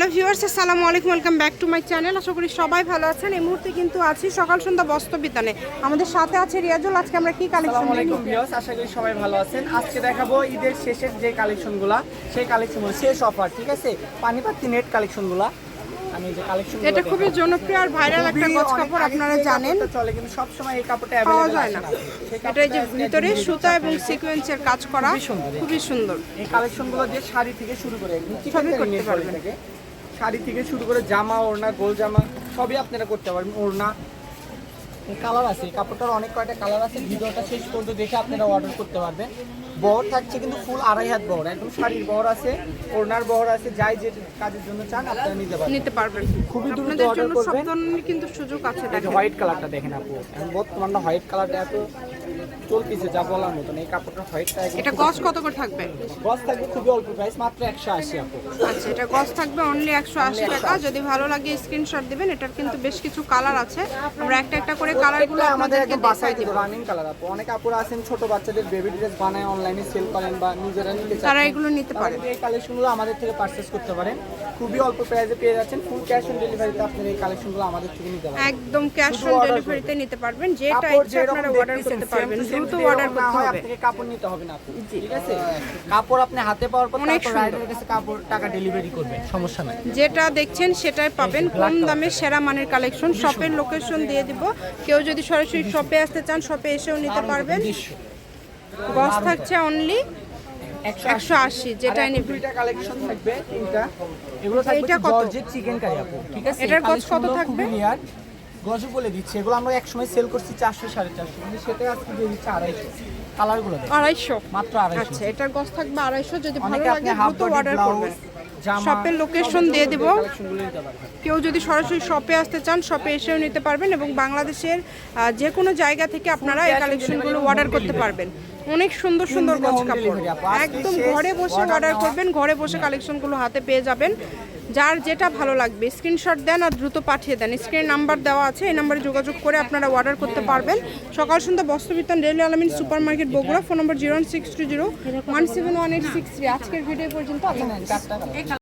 Hello viewers আসসালামু আলাইকুম welcome back to my channel. আশা করি সবাই ভালো আছেন। এই মুহূর্তে কিন্তু আছি সকাল সন্ধ্যা বস্ত্র বিতানে। আমাদের সাথে আছে রিয়াজুল আজকে আমরা কি কালেকশন আলাইকুম ভিউয়ার্স আশা করি সবাই ভালো আছেন। আজকে দেখাবো ঈদের শেষের যে কালেকশনগুলা সেই কালেকশনগুলো শেষ অফার ঠিক আছে? পানিপাতি নেট কালেকশনগুলা আমি যে কালেকশন এটা খুবই জনপ্রিয় আর ভাইরাল একটা গজ কাপড় আপনারা জানেন। চলে কিন্তু সব সময় এই কাপড়টা পাওয়া যায় না। এটা এই যে ভিতরে সুতা এবং সিকোয়েন্সের কাজ করা খুবই সুন্দর। এই কালেকশনগুলো যে শাড়ি থেকে শুরু করে নিচে সবই থেকে শাড়ি থেকে শুরু করে জামা ওড়না গোল জামা সবই আপনারা করতে পারবেন। ওড়না কালার আছে কাপড়টার অনেক কয়টা কালার আছে ভিডিওটা শেষ পর্যন্ত দেখে আপনারা অর্ডার করতে পারবেন। বহর থাকছে কিন্তু ফুল আড়াই হাত বহর একদম শাড়ির বহর আছে ওড়নার বহর আছে যাই যে কাজের জন্য চান আপনারা নিতে পারবেন। নিতে পারবেন। খুবই দ্রুত সব করবেন। কিন্তু সুযোগ আছে হোয়াইট কালারটা দেখেন। আপু এখন বর্তমানে হোয়াইট কালারটা এত চলতেছে যা বলার মতন। এই কাপড়টা হোয়াইটটা এটা গজ কত করে থাকবে? গজ থাকবে খুবই অল্প প্রাইস মাত্র একশো আশি আপু। আচ্ছা এটা গজ থাকবে অনলি একশো আশি টাকা। যদি ভালো লাগে স্ক্রিনশট দিবেন এটার কিন্তু বেশ কিছু কালার আছে। আমরা একটা একটা করে কালারগুলো আমাদের একদম বাসায় দিব। রানিং কালার আপু। অনেক আপুরা আছেন ছোট বাচ্চাদের বেবি ড্রেস বানায় অনলাইনে সেল করেন বা নিজেরা নিতে চান। তারা এগুলো নিতে পারে। এই কালেকশনগুলো আমাদের থেকে পারচেজ করতে পারেন। খুবই অল্প প্রাইসে পেয়ে যাচ্ছেন। ফুল ক্যাশ অন ডেলিভারিতে আপনারা এই কালেকশনগুলো আমাদের থেকে নিতে পারেন একদম ক্যাশ অন ডেলিভারিতে নিতে পারবেন। যেটা ইচ্ছা আপনারা অর্ডার করতে পারবেন। দ্রুত অর্ডার করতে হবে। আপনাকে কাপড় নিতে হবে না ঠিক আছে? কাপড় আপনি হাতে পাওয়ার পর তারপর রাইডারের কাছে কাপড় টাকা ডেলিভারি করবে সমস্যা নাই। যেটা দেখছেন সেটাই পাবেন। কম দামে সেরা মানের কালেকশন শপের লোকেশন দিয়ে দিব। কেউ যদি সরাসরি শপে আসতে চান শপে এসেও নিতে পারবেন। গজ থাকছে অনলি একশো আশি। যেটা আর দুইটা কালেকশন থাকবে তিনটা। এগুলো থাকবে কত? চিকেন কারি আপু ঠিক আছে? এটার কত থাকবে? গজ বলে দিচ্ছি। এগুলো আমরা একসময় সেল করছি চারশো সাড়ে চারশো। কিন্তু সেটা আজকে দিয়ে দিচ্ছে আড়াইশো। কালারগুলো আড়াইশো? মাত্র আড়াইশো। আচ্ছা এটার গজ থাকবে আড়াইশো। যদি ভালো লাগে দ্রুত অর্ডার করবেন। শপের লোকেশন দিয়ে দিব। কেউ যদি সরাসরি শপে আসতে চান শপে এসেও নিতে পারবেন এবং বাংলাদেশের যে কোনো জায়গা থেকে আপনারা এই কালেকশনগুলো অর্ডার করতে পারবেন। অনেক সুন্দর সুন্দর গজ কাপড়। একদম ঘরে বসে অর্ডার করবেন ঘরে বসে কালেকশনগুলো হাতে পেয়ে যাবেন। যার যেটা ভালো লাগবে। স্ক্রিনশট দেন আর দ্রুত পাঠিয়ে দেন। স্ক্রিন নাম্বার দেওয়া আছে, এই নাম্বারে যোগাযোগ করে আপনারা অর্ডার করতে পারবেন। সকাল সন্ধ্যা বস্ত্র বস্ত্রবিতান railway Almin super market Bogura phone number zero six two zero one seven one eight six three আজকের ভিডিও পর্যন্ত